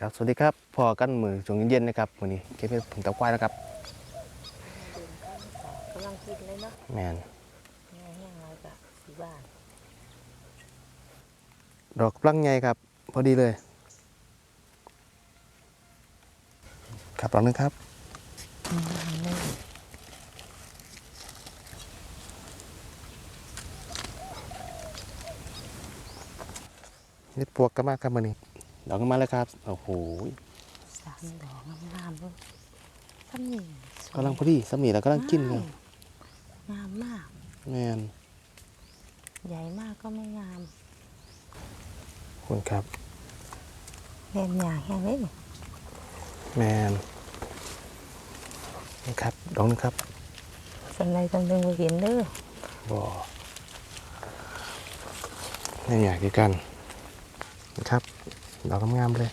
ครับสวัสดีครับพอกันมือช่วงเย็นๆนะครับวันนี้เก็บเห็ดผงตะควายนะครับกำลังกินเลยเนาะแมนแห้งๆอะไรกับสีบ้านดอกกำลังใหญ่ครับ พอดีเลย ครับลองนึงครับเห็ดปวกกันมากครับวันนี้ ดอกกันมาแล้วครับ โอ้โหสามดอกงามๆเลยทำนี่สวยกำลังพอดีสมีแล้วกำลังกินครับงามมากแมนใหญ่มากก็ไม่งามขอบคุณครับเล่นอย่างแห้งเลยนี่แมนนี่ครับดอกนึงครับสำไรตำลึงไปเห็นเด้อบ่นี่อยากดีกันนะครับ ดอกงามๆเลย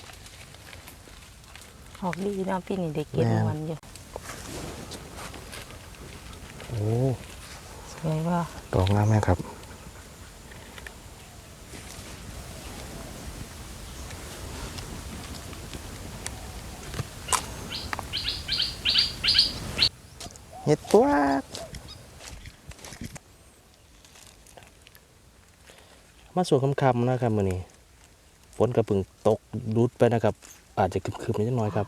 ออกดีเนาะพี่นี่ได้กินแม่นวันอยู่โอ้สวยว่าดอกงามไหมครับ เห็ดปวกมาสู่คำๆนะครับมือนี้ ฝนกระปึ่งตกรุดไปนะครับ อาจจะคึมๆนิดหน่อยครับ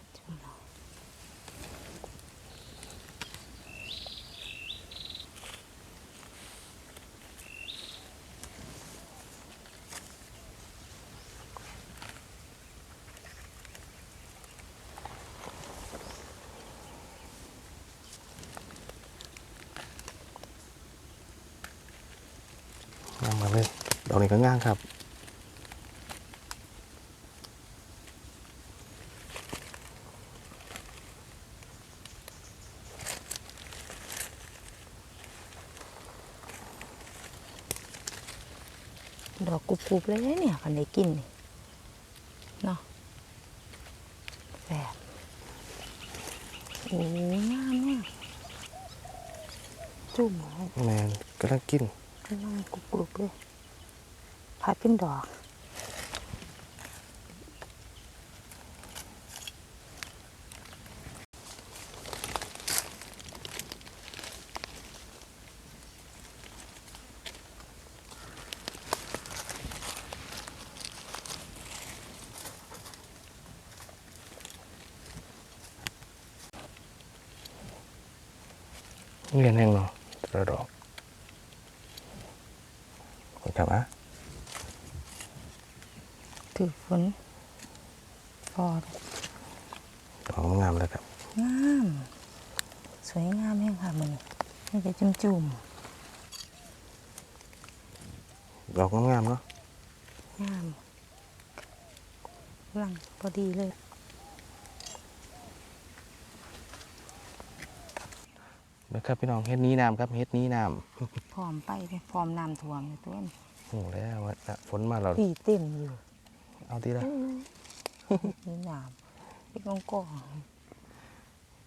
งามมาเลยดอกนี้ก็งามครับ ดอกกรุบๆเลยเนี่ยคันได้กินนี่เนาะแบบโอ้งามมากจุ่มเอาแมนกำลังกินกำลังกรุบๆเลยพัดเป็นดอก เรียนแห้งเนาะแต่ละดอกขอบคุณครับอะถือฝนฟอดดอกงามเลยครับ งาม สวยงามแห้งค่ะมันนี่จะจุ่มจุ่มดอกงามๆเนาะๆงามกำลังพอดีเลย นะครับพี่น้องเฮ็ดนี้น้ำครับเฮ็ดนี้น้พร้อมไปเลยพร้อมน้ำท่วมเลยต้นำโอ้แล้วว่าจะฝนมาเราปีเต็มอยู่เอาทีละนี่น้ำพี่กองกอง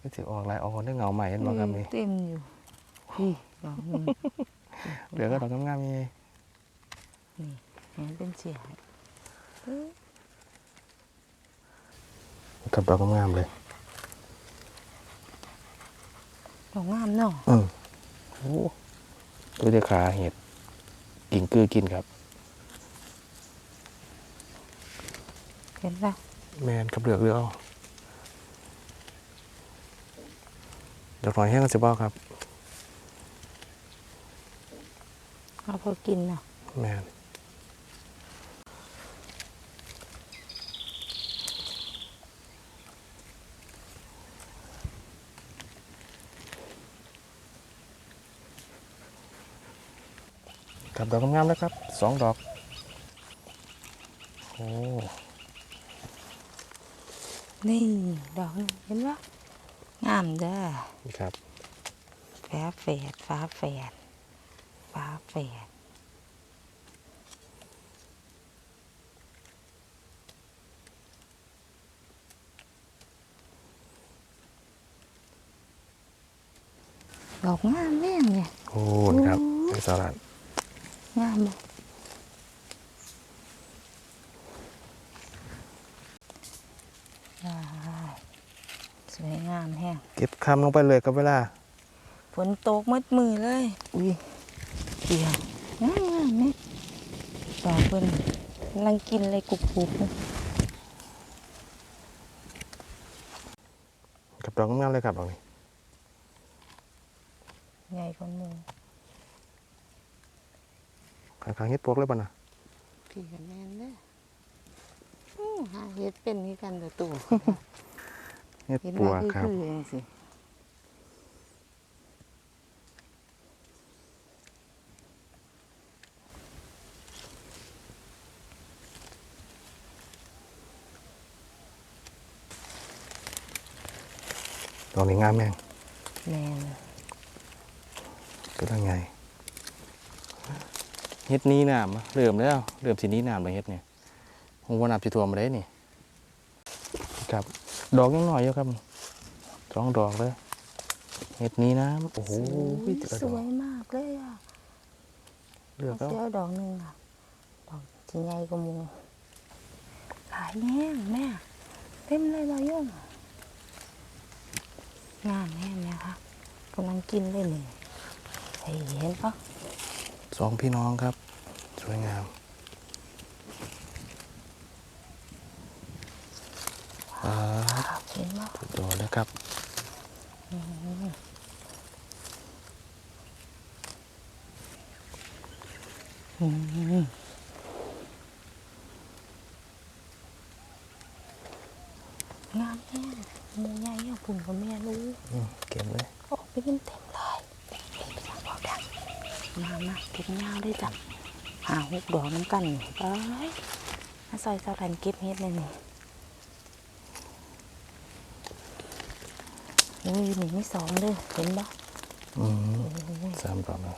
ก็ถือออกลายออกได้เงาใหม่เห็นบ่ครับนี่เต็มอยู่พี่ดอกหนึงเหลือก็ดอกงามๆนี่นี่เห็นเป็นเสียงกับดอกงามๆเลย ดอกงามเนาะเออโอ้ดูเดียขาเห็ดกิ่งกือกินครับ เห็นปะแมนกับเหลือกเรือเอาดอกหน่อยแห้งกันสิบ่ครับ เอาพอกินเนาะแมน กับดอกงามๆนะครับสองดอก โอ้ นี่ดอกหนึ่งเห็นปะงามเด้อนี่ครับฟ้าแฝดฟ้าแฝดฟ้าแฝดดอกงามแน่เนี่ยโอ้นี่ครับโอ้ไอสลัด งามบ่ได้สวยงามแห้งเก็บคำลงไปเลยกับเวลาฝนตกมืดมือเลย อุ้ยเกี่ยวงามงามเนี่ยดอกเพิ่นกำลังกินเลยกรุบกรุบๆกับดอกงามๆเลยครับดอกนี้ใหญ่คนมือ ข้างๆเฮ็ดปวกเลยป่ะนะพี่กับแม่นเด้ออื้อหาเฮ็ดเป็นนี่กันเด้อตู่ เฮ็ดเฮ็ดปวมากคือครับ คือจังซี่ดอกนี้งามแม่งแม่นก็ได้ไง เฮ็ดนี้น้ำอะเริ่มแล้วเริ่มสีนี้น้ำเลยเฮ็ดเนี่ยผมว่าน้ำสิท่วมมาได้นี่ครับ ดอกยังน้อยอยู่ครับสองดอกเลยเฮ็ดนี้น้ำโอ้โหแต่ละสดอวกยมากเลยอะเลือกเอาแล้วเสียดอกหนึงอะดอกที่ใหญ่กว่าหมูหลายแห้งแม่เต็มเลยบายุ่งงามแห้งเนี่ยค่ะกำลังกินเลยนี่ไอ้เห็นปะ สองพี่น้องครับ สวยงามอ่าเห็นปะสุดยอดเลยครับอืมงามแห้งหมูใหญ่อะปุ่นกับแม่รู้ อืมเก็บเลย ออกไปกินเต็มเลยมามาเก็บยาวได้จ้ะหาห กดอกน้ำกันนี่ไปมาซอยเจ้าทันเก็บเฮ็ดเลยนี่โอ้ยหนึ่งไม่สองเลยเห็นบ่อืมโอ้ยสามดอกแล้ว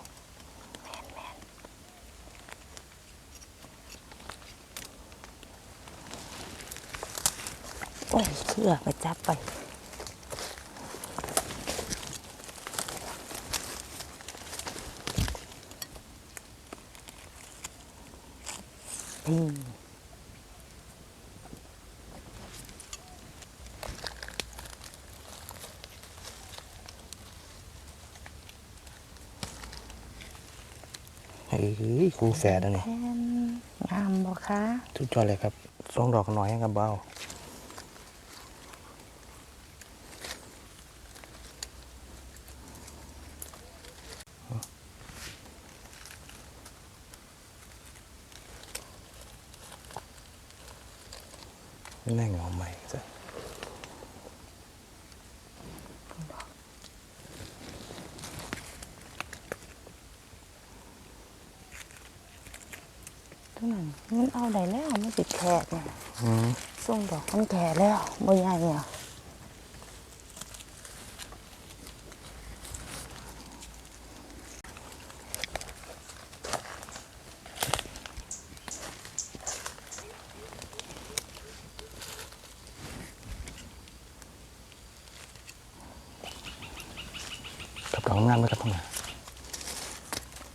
โอ้ยเครือไปจับไป เฮ้ยครูแฝดอันนี้แทนงามบ่คะสุดยอดเลยครับสองดอกน้อยครับเบาไม่น่าเหงาใหม่จ้ะ ทุกนั้นมันเอาได้แล้วมันสิแขกเนี่ยอืมส่งดอกมันแก่แล้วบ่ใหญ่เนี่ย กับดอกงามไหมครับพ่อหมา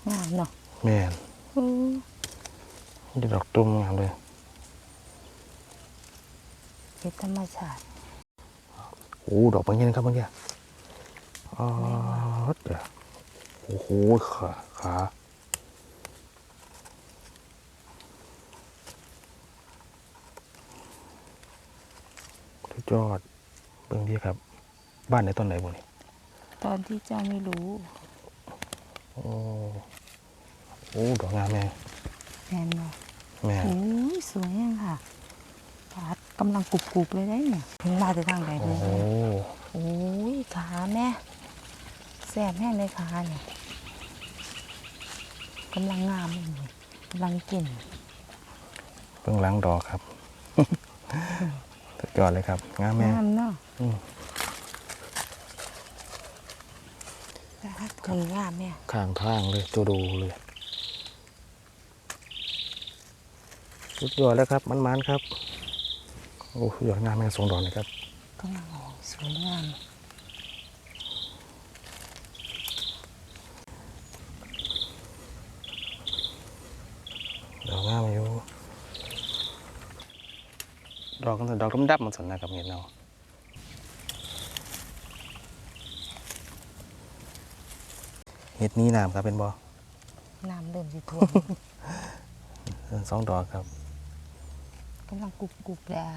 งามเนาะ แม่น อือ นี่ดอกตุ้มงามเลยเฮ็ดธรรมชาติโอ้ดอกบางเงี้ยครับบางเงี้ยอ๋อเดี๋ยวโอ้โหขาขาสุดยอดเบิ่งดีครับ บ้านในต้นไหนบุนี่ตอนที่เจ้าไม่รู้ โอ้โอ้ดอกงามแม่แม่นบ่ แม่โอ้ยสวยยังค่ะปาดกำลังกรุบๆเลยได้เนี่ยเพิ่งมาแต่ทางใดโอ้เนี่ยโอ้ยขาแม่แซ่บแห้งเลยขาเนี่ยกำลังงามเลยกำลังกินเบิ่งหล้างดอกครับสุดยอดเลยครับงามแม่ งามเนาะอืมคนงามแม่ข้างทางเลยตัวดูเลย สุดยอดแล้วครับมันๆครับ โอ้สุดยอดงามแม่สองดอกเลยครับกำลังออกสวยงามดอกงามอยู่ดดอกกันดอกดำๆมันสนนะครับเห็นเนาะเห็ดนี้น้ำครับเป็นบ่น้ำเริ่มสิท่วมเออสองดอกครับ กำลังกรุบกรุบเล้ว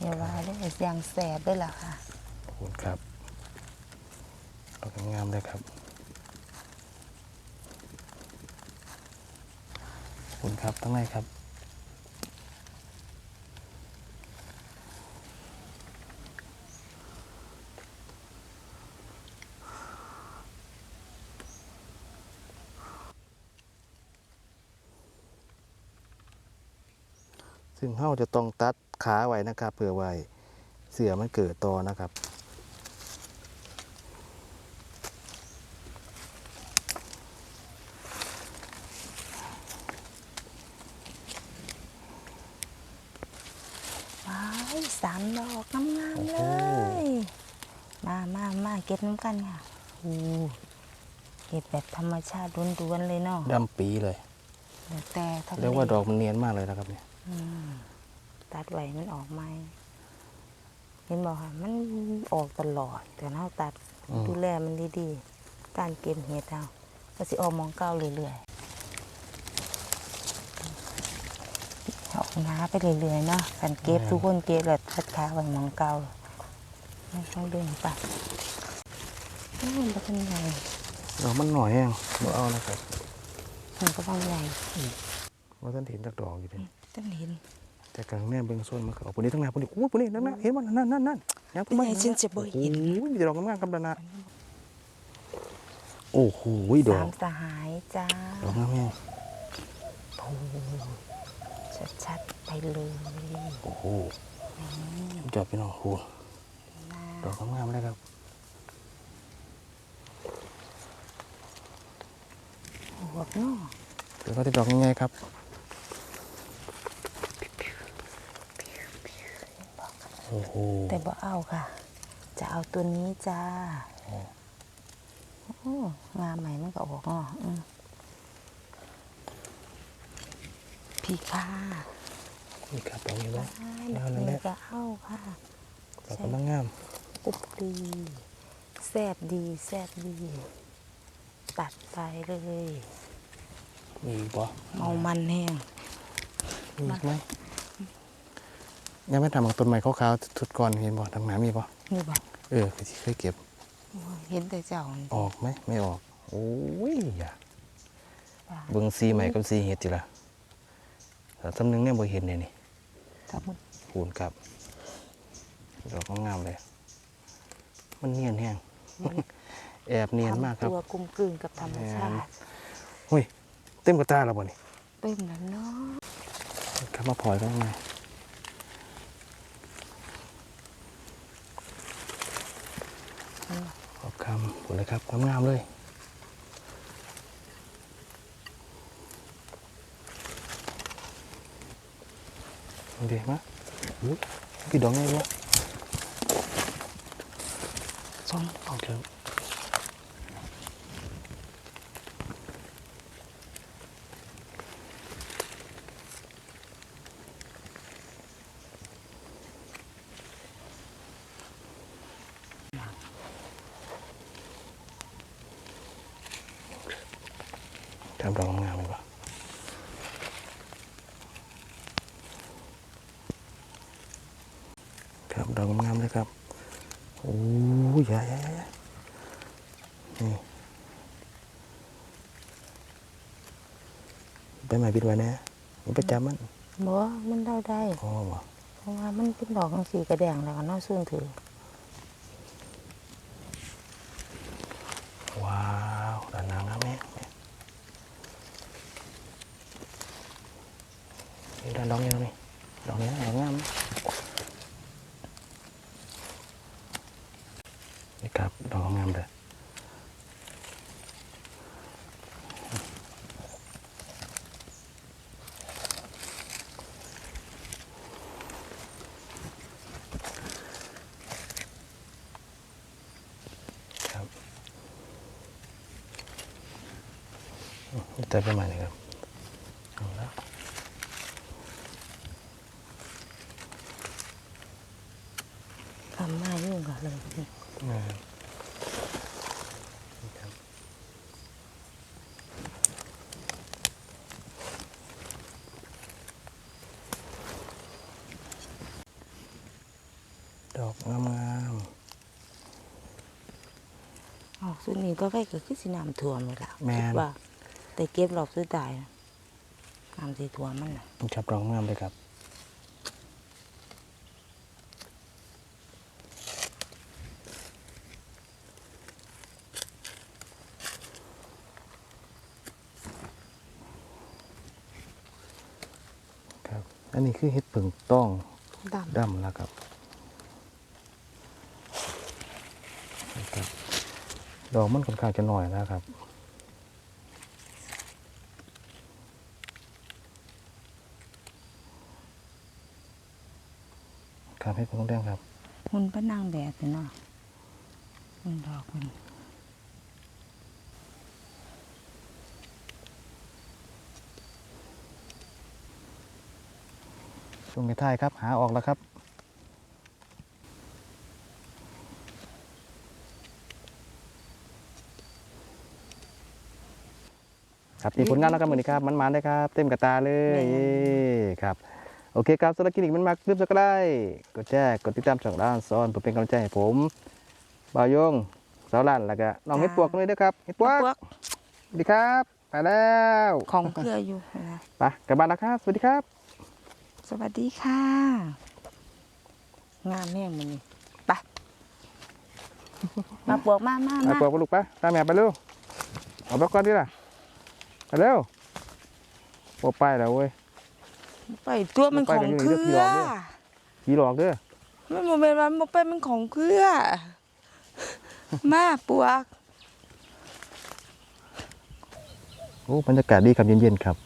อย่าว่าได้เสียงแสบได้หรอค่ะขอบคุณครับดอกงามเลยครับขอบคุณครับทั้งในครับ เฮาจะต้องตัดขาไว้นะครับเพื่อไว้เสือมันเกิดต่อนะครับว้ายสามดอกงามๆเลโอ้โหยมามามาเก็บน้ำกันค่ะโอ้เก็บแบบธรรมชาติล้วนๆเลยเนาะดำปีเลยแล้วแต่ทำเรียกว่าดอกมันเนียนมากเลยนะครับเนี่ยอืม ตัดไว้มันออกไหมเห็นบอกค่ะมันออกตลอด แต่เราตัดอืม ดูแลมันดีๆ การเก็บเห็ดเราก็สิออกมองเก้าเรื่อยๆออกน้าไปเรื่อยๆเนาะการเก็บทุกคนเก็บแล้วทัดขาไว้มองเก้าไม่ต้องดึงไปนี่มันเป็นไงดอกมันหน่อยแห้งบ่เอานะครับมันก็ต้องใหญ่ ว่าท่านเห็นจากดอกอยู่ดิ ต้องเห็น แต่กลางแน่เบิ่งส่วนมันก็ออกปุ่นนี้ทั้งหน้าปุ่นนี้อู้ปุ่นนี้นั่นนะเห็นมันนั่นนั่นนั่นยังปุ่นไม่ใช่ฉันจะบ่เห็นโอ้ยมีแต่ดอกงามๆครับดานะโอ้โหดอสากมสหายจ้าดอกงามแห้งชัดๆไปเลยโอ้โหจอดพี่น้องโอ้โหดอกงามๆเลยครับหัวเนาะเดี๋ยวก็จะดอกง่ายๆครับ โอ้โหแต่บ่เอาค่ะ จะเอาตัวนี้จ้าอ๋อโอ้งามใหม่มันก็ออกอะอืมพี่ค่ะนี่ครับดอกนี้ว่าดเอาอกนั่นแหนี้ละก็เอาค่ะดอกกำลังงามอุบดีแซ่บดีแซ่บดี ตัดไปเลยมีอีกบ่เมามันแห้งมีอีกไหม ยังไม่ทำของต้นไม้ขาวๆทุดก่อนเห็นบ่ทางหนามีบ่นี่บอกเออเคยเคยเก็บ เห็นแต่เจ้าออกไหมไม่ออก โอ้ยอย่าว่าเบิ่งสีใหม่กับสีเห็ดจิละแต่สำนึงเนี่ยบ่เห็นเลยนี่ถ้ามุดคูณครับดอกงามๆเลย มันเนียนแห้งแอบเนียนมากครับทำตัวกลมกลืนกับธรรมชาติเฮ้ยเต็มกระตาแล้วบ่นี่เต็มแล้วเนาะครับมาพลอยกันไง ขอบคำผลเลยครับงามๆเลยดีมากอุ๊ยกี่ดอกไงวะสองโอเคทำดอกงามๆเลยปะครับดอกงามๆเลยครับ โอ้ยใหญ่ใหญ่ใหญ่นี่ ไปใหม่ปิดไว้แน่มันไปจับมันบ่มันได้ได้อ๋อบ่เพราะว่ามันเป็นดอกของสีกระแดงแล้วก็เน่าซื่นถือ ว้าวด้านหน้างามแม่นี่ด้านดอกนี้นี่ แต่ประมาณนี้ครับทำมายุ่งกับเลยนี่อนี่ครับดอกงามๆออกสุดนี้ก็ใกล้กับขึ้นสีน้ำท่วมหมดแล้วๆแมน แต่เก็บรอบสุดท้ายน่ะน้ำสีท่วมมันน่ะๆนี่ครับดอกงามเลยครับ ครับ อันนี้คือเห็ดผึ่งต้องดำดำแล้วครับนี่ครับดอกมันค่อนข้างจะหน่อยนะครับ ครับให้ผมแดงครับหุ่นพระนางแบบนี่เนาะหุ่นดอกมันช่วงท้ายๆครับ หาออกแล้วครับครับมีผลงานแล้วครับมือนี้ครับมันมาได้ครับ เต็มกระตาเลยเย้ครับ โอเคครับสำหรับคลินิกมันมากลืมสักได้กดแชร์กดติดตามช่องด้านซ้อนเพื่อเป็นกำลังใจให้ผมบ่าวยงสาวลันแล้วก็น้องเฮ็ดปวกเลยด้วยครับเฮ็ดปวกพวกสวัสดีครับไปแล้วของเครืออยู่นะไปกลับบ้านแล้วครับสวัสดีครับ สวัสดีค่ะ งามแม่งมันนี่ไปมาปลวกมามาเอามาปวกไปลูกไปตามแม่ไปเร็วเอาไปก่อนดิล่ะไปเร็วปวกไปแล้วเว้ย ไปตัวมันไปขกัอนงอยู่เคในรือเรื่องผีหลอกเด้อไม่โมเมนต์มันบ่เป็นมันของเครือมาปลวกโอ้บรรยากาศดีครับเย็นๆครับ